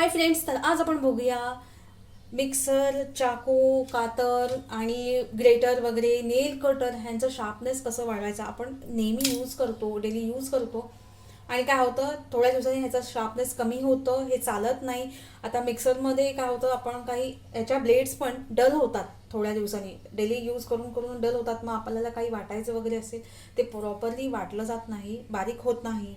Hi friends तर आज आपण बघूया मिक्सर चाकू कातर आणि ग्रेटर वगैरे नेल कटर ह्यांचं शार्पनेस कसं वाढवायचं आपण नेहमी यूज करतो डेली यूज करतो. आणि काय होतं थोड्या दिवसांनी ह्याचा शार्पनेस कमी होतं हे चालत नाही. आता मिक्सरमध्ये काय होतं आपण काही ह्याच्या ब्लेड्स पण डल होतात थोड्या दिवसांनी. डेली यूज करून करून डल होतात. मग आपल्याला काही वाटायचं वगैरे असेल ते प्रॉपरली वाटलं जात नाही बारीक होत नाही.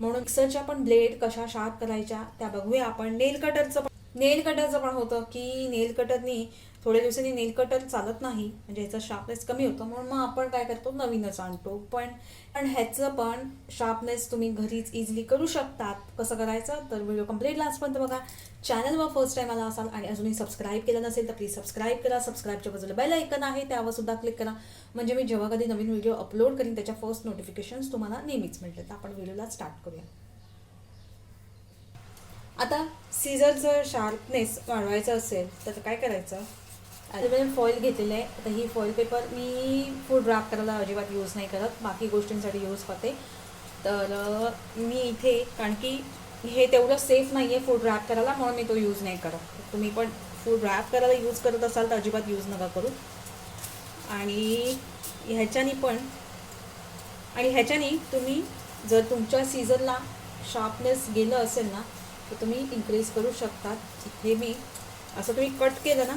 म्हणून मिक्सरच्या पण ब्लेड कशा शार्प करायच्या त्या बघूया आपण. नेल कटरचं पण नेल कटरचं पण होतं की नेल कटरनी थोड्या दिवसांनी नेल कटर चालत नाही म्हणजे ह्याचा शार्पनेस कमी होतो म्हणून मग आपण काय करतो नवीनच आणतो. पण पण ह्याचं पण शार्पनेस तुम्ही घरीच इझिली करू शकतात. कसं करायचं? तर व्हिडिओ कंप्लीट लास्टपर्यंत बघा. चॅनलवर फर्स्ट टाईम आला असाल आणि अजूनही सबस्क्राईब केलं नसेल तर प्लीज सबस्क्राईब करा. सबस्क्राईबच्या बाजूला बेल ऐकन आहे त्यावर सुद्धा क्लिक करा. म्हणजे मी जेव्हा कधी नवीन व्हिडिओ अपलोड करीन त्याच्या फर्स्ट नोटिफिकेशन्स तुम्हाला नेहमीच मिळतात. तर आपण व्हिडिओला स्टार्ट करूया. आता सीझरचं शार्पनेस वाढवायचं असेल तर काय करायचं? ॲल्युमिनियम फॉईल घेतलेलं आहे. आता ही फॉईल पेपर मी फूड ड्राफ्ट करायला अजिबात यूज नाही करत. बाकी गोष्टींसाठी यूज करते. तर मी इथे कारण की हे तेवढं सेफ नाही आहे फूड रॅप करायला म्हणून मी तो यूज नाही करत. तुम्ही पण फूड रॅप करायला यूज करत असाल तर अजिबात यूज नका करू. आणि ह्याच्यानी पण आणि ह्याच्यानी तुम्ही जर तुमच्या सीझनला शार्पनेस गेलं असेल ना तर तुम्ही इन्क्रीज करू शकता. इथे मी असं तुम्ही कट केलं ना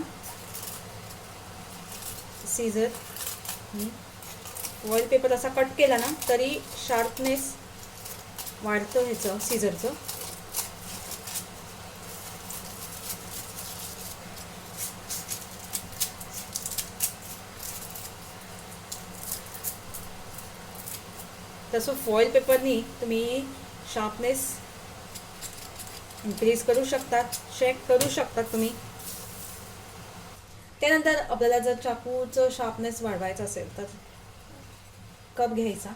सीझर ऑइल पेपर असा कट केला ना तरी शार्पनेस वाढतं ह्याचं सीझरचं तसं फॉईल पेपरनी तुम्ही शार्पनेस इन्क्रीज करू शकतात चेक करू शकतात तुम्ही. त्यानंतर आपल्याला जर चाकूचं शार्पनेस वाढवायचं असेल तर कप घ्यायचा.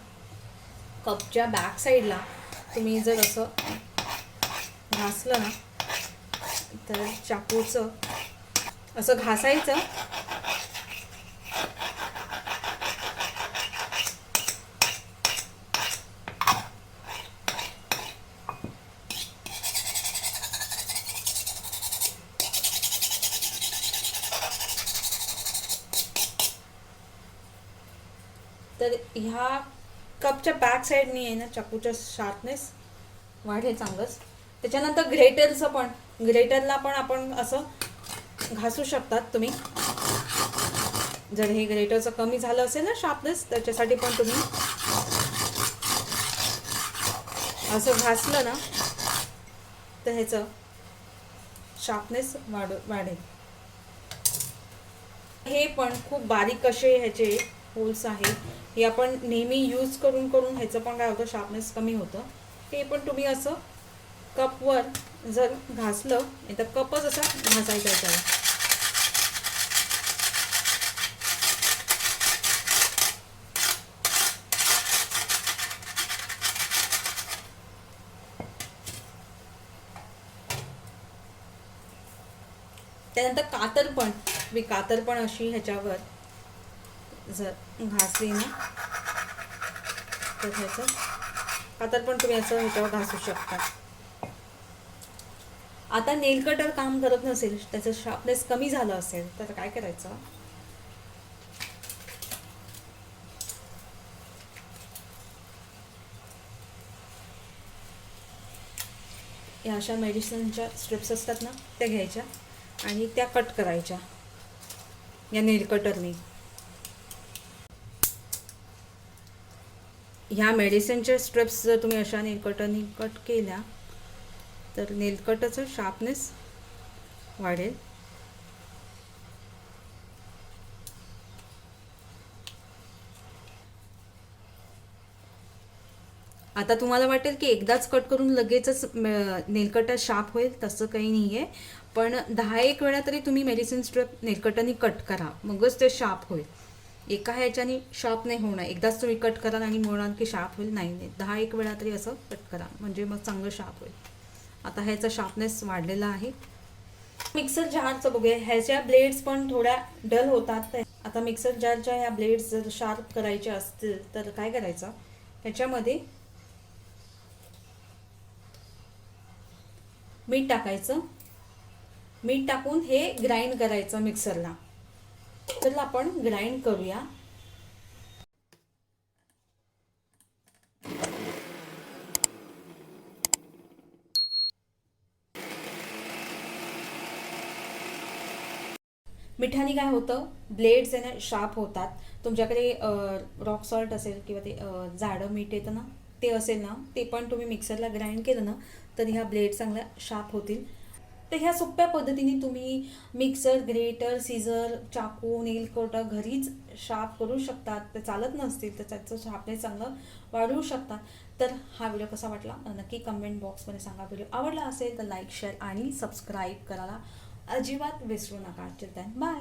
कपच्या बॅक साईडला तुम्ही जर असं घासलं ना तर चाकूचं असं घासायचं. तर ह्या कपच्या बॅक साईडनी आहे ना चाकूचं शार्पनेस वाढेल चांगलंच. त्याच्यानंतर ग्रेटरचं पण ग्रेटरला पण आपण असं घासू शकतात तुम्ही. जर हे ग्रेटरचं कमी झालं असेल ना शार्पनेस त्याच्यासाठी पण तुम्ही असं घासलं ना तर ह्याचं शार्पनेस वाढ वाढेल. हे पण खूप बारीक असे ह्याचे होल्स आहेत. हे आपण नेहमी यूज करून करून ह्याचं पण काय होतं शार्पनेस कमी होतं. ते पण तुम्ही असं कपवर जर घासलं नाही तर कपच असा घासायचा त्याला त्यानंतर कातर पण मी कातर पण अशी ह्याच्यावर जर घासली ना तर ह्याचं कातर पण तुम्ही असं ह्याच्यावर घासू शकता. आता नेल कटर काम करत नसेल त्याचं शार्पनेस कमी झालं असेल तर काय करायचं? या अशा मेडिसिनच्या स्ट्रिप्स असतात ना त्या घ्यायच्या आणि त्या कट करायच्या. या नेल कटरनी ह्या मेडिसिनच्या स्ट्रिप्स जर तुम्ही अशा नेलकटाने कट केल्या तर नेलकटचं शार्पनेस वाढेल. आता तुम्हाला वाटेल की एकदाच कट करून लगेचच नेलकटा शार्प होईल तसं काही नाही आहे पण दहा एक वेळा तरी तुम्ही मेडिसिन स्ट्रेप नेलकटाने कट करा मगच ते शार्प होईल. एका ह्याच्याने शार्प नाही होणार. एकदाच तुम्ही कट कराल आणि म्हणाल की शार्प होईल? नाही नाही. दहा एक वेळा तरी असं कट करा. म्हणजे मग चांगलं शार्प होईल. आता ह्याचा शार्पनेस वाढलेला आहे. मिक्सर जारचं बघूया. ह्याच्या ब्लेड्स पण थोड्या डल होतात. आता मिक्सर जारच्या ह्या ब्लेड्स जर शार्प करायच्या असतील तर काय करायचं? ह्याच्यामध्ये मीठ टाकायचं. मीठ टाकून हे ग्राइंड करायचं मिक्सरला. तर आपण ग्राइंड करूया. मिठाने काय होतं? ब्लेड्स आहे ना शार्प होतात. तुमच्याकडे रॉक सॉल्ट असेल किंवा ते जाडं मीठ येतं ना ते असेल ना ते पण तुम्ही मिक्सरला ग्राइंड केलं ना तर ह्या ब्लेड चांगल्या शार्प होतील. तर ह्या सोप्या पद्धतीने तुम्ही मिक्सर ग्रेटर सीझर चाकू नेल कटर घरीच शार्प करू शकतात. ते चालत नसतील तर त्याचं शार्पनेस चांगलं वाढवू शकतात. तर हा व्हिडिओ कसा वाटला? नक्की कमेंट बॉक्समध्ये सांगा. व्हिडिओ आवडला असेल तर लाईक शेअर आणि सबस्क्राईब करायला अजिबात विसरू नका. Chill bye